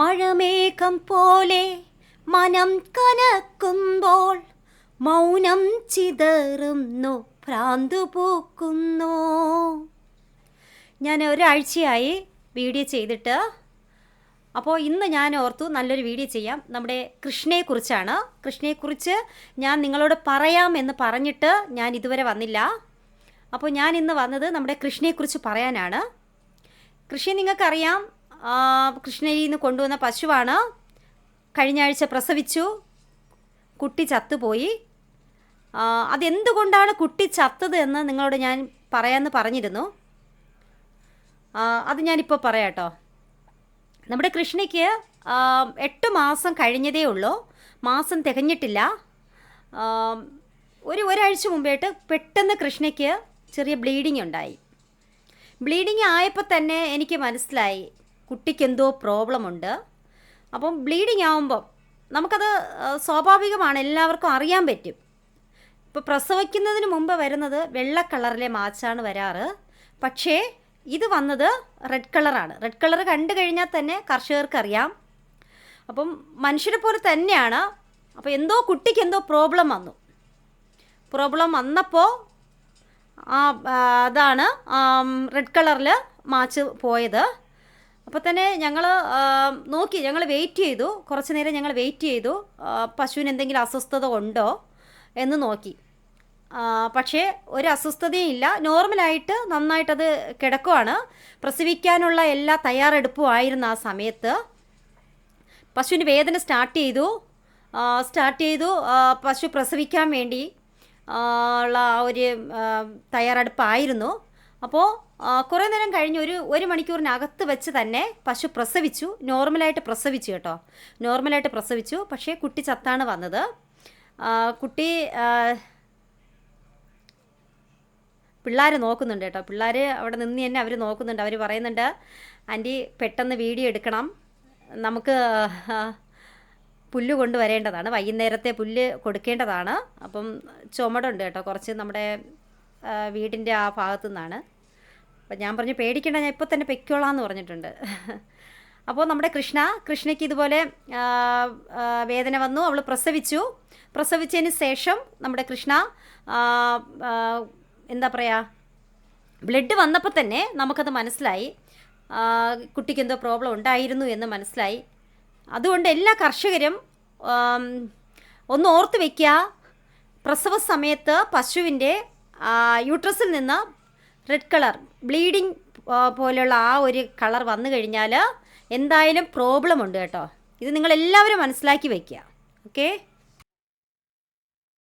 മഴമേഘം പോലെ മനം കനക്കുമ്പോൾ മൗനം ചിതറുന്നു ഭ്രാന്തു പൂക്കുന്നു ഞാൻ ഒരാഴ്ചയായി വീഡിയോ ചെയ്തിട്ട് അപ്പോൾ ഇന്ന് ഞാൻ ഓർത്തു നല്ലൊരു വീഡിയോ ചെയ്യാം. നമ്മുടെ കൃഷ്ണയെക്കുറിച്ചാണ്. കൃഷ്ണയെക്കുറിച്ച് ഞാൻ നിങ്ങളോട് പറയാം എന്ന് പറഞ്ഞിട്ട് ഞാൻ ഇതുവരെ വന്നില്ല. അപ്പോൾ ഞാൻ ഇന്ന് വന്നത് നമ്മുടെ കൃഷ്ണയെക്കുറിച്ച് പറയാനാണ്. കൃഷി നിങ്ങൾക്കറിയാം കൃഷ്ണയിൽ നിന്ന് കൊണ്ടുവന്ന പശുവാണ്. കഴിഞ്ഞ ആഴ്ച പ്രസവിച്ചു. കുട്ടി ചത്തുപോയി. അതെന്തുകൊണ്ടാണ് കുട്ടി ചത്തത് എന്ന് നിങ്ങളോട് ഞാൻ പറയാമെന്ന് പറഞ്ഞിരുന്നു. അത് ഞാനിപ്പോൾ പറയാം കേട്ടോ നമ്മുടെ കൃഷ്ണയ്ക്ക് എട്ട് മാസം കഴിഞ്ഞതേ ഉള്ളൂ. മാസം തികഞ്ഞിട്ടില്ല. ഒരു ഒരാഴ്ച മുമ്പായിട്ട് പെട്ടെന്ന് കൃഷ്ണയ്ക്ക് ചെറിയ ബ്ലീഡിങ് ഉണ്ടായി. ബ്ലീഡിങ് ആയപ്പോൾ തന്നെ എനിക്ക് മനസ്സിലായി. കുട്ടിക്ക് എന്തോ പ്രോബ്ലം ഉണ്ട് അപ്പം ബ്ലീഡിങ് ആവുമ്പോൾ നമുക്കത് സ്വാഭാവികമാണ് എല്ലാവർക്കും അറിയാൻ പറ്റും. ഇപ്പോൾ പ്രസവിക്കുന്നതിന് മുമ്പ് വരുന്നത് വെള്ള കളറിലെ മാച്ചാണ് വരാറ്. പക്ഷേ ഇത് വന്നത് റെഡ് കളറാണ്. റെഡ് കളർ കണ്ടു കഴിഞ്ഞാൽ തന്നെ കർഷകർക്ക് അറിയാം അപ്പം മനുഷ്യരെ പോലെ തന്നെയാണ്. അപ്പോൾ എന്തോ കുട്ടിക്ക് എന്തോ പ്രോബ്ലം വന്നു. പ്രോബ്ലം വന്നപ്പോൾ ആ, അതാണ് റെഡ് കളറിൽ മാച്ച് പോയത്. അപ്പോൾ തന്നെ ഞങ്ങൾ നോക്കി ഞങ്ങൾ വെയിറ്റ് ചെയ്തു. കുറച്ച് നേരം ഞങ്ങൾ വെയിറ്റ് ചെയ്തു. പശുവിന് എന്തെങ്കിലും അസ്വസ്ഥത ഉണ്ടോ എന്ന് നോക്കി. പക്ഷേ ഒരു അസ്വസ്ഥതയും ഇല്ല. നോർമലായിട്ട് നന്നായിട്ടത് കിടക്കുവാണ്. പ്രസവിക്കാനുള്ള എല്ലാ തയ്യാറെടുപ്പും ആയിരുന്നു ആ സമയത്ത്. പശുവിന് വേദന സ്റ്റാർട്ട് ചെയ്തു. സ്റ്റാർട്ട് ചെയ്തു. പശു പ്രസവിക്കാൻ വേണ്ടി ഉള്ള ആ ഒരു തയ്യാറെടുപ്പായിരുന്നു. അപ്പോൾ കുറേ നേരം കഴിഞ്ഞ് ഒരു ഒരു മണിക്കൂറിനകത്ത് വെച്ച് തന്നെ പശു പ്രസവിച്ചു. നോർമലായിട്ട് പ്രസവിച്ചു കേട്ടോ. നോർമലായിട്ട് പ്രസവിച്ചു. പക്ഷേ കുട്ടി ചത്താണ് വന്നത്. കുട്ടി പിള്ളേർ നോക്കുന്നുണ്ട് കേട്ടോ. പിള്ളേർ അവിടെ നിന്ന് തന്നെ അവർ നോക്കുന്നുണ്ട്. അവർ പറയുന്നുണ്ട് ആന്റി പെട്ടെന്ന് വീഡിയോ എടുക്കണം. നമുക്ക് പുല്ല് കൊണ്ടുവരേണ്ടതാണ്. വൈകുന്നേരത്തെ പുല്ല് കൊടുക്കേണ്ടതാണ്. അപ്പം ചുമടുണ്ട് കേട്ടോ. കുറച്ച് നമ്മുടെ വീടിന്റെ ആ ഭാഗത്തു നിന്നാണ് അപ്പം ഞാൻ പറഞ്ഞു പേടിക്കേണ്ട ഞാൻ ഇപ്പോൾ തന്നെ പെക്കോളാം എന്ന് പറഞ്ഞിട്ടുണ്ട്. അപ്പോൾ നമ്മുടെ കൃഷ്ണ കൃഷ്ണയ്ക്ക് ഇതുപോലെ വേദന വന്നു അവൾ പ്രസവിച്ചു. പ്രസവിച്ചതിന് ശേഷം നമ്മുടെ കൃഷ്ണ എന്താ പറയുക ബ്ലഡ് വന്നപ്പോൾ തന്നെ നമുക്കത് മനസ്സിലായി. കുട്ടിക്ക് എന്തോ പ്രോബ്ലം ഉണ്ടായിരുന്നു എന്ന് മനസ്സിലായി. അതുകൊണ്ട് എല്ലാ കർഷകരും ഒന്ന് ഓർത്ത് വയ്ക്കുക. പ്രസവ സമയത്ത് പശുവിന്റെ യൂട്രസിൽ നിന്ന് റെഡ് കളർ ബ്ലീഡിങ് പോലെയുള്ള ആ ഒരു കളർ വന്നു കഴിഞ്ഞാൽ എന്തായാലും പ്രോബ്ലം ഉണ്ട് കേട്ടോ. ഇത് നിങ്ങളെല്ലാവരും മനസ്സിലാക്കി വയ്ക്കുക ഓക്കേ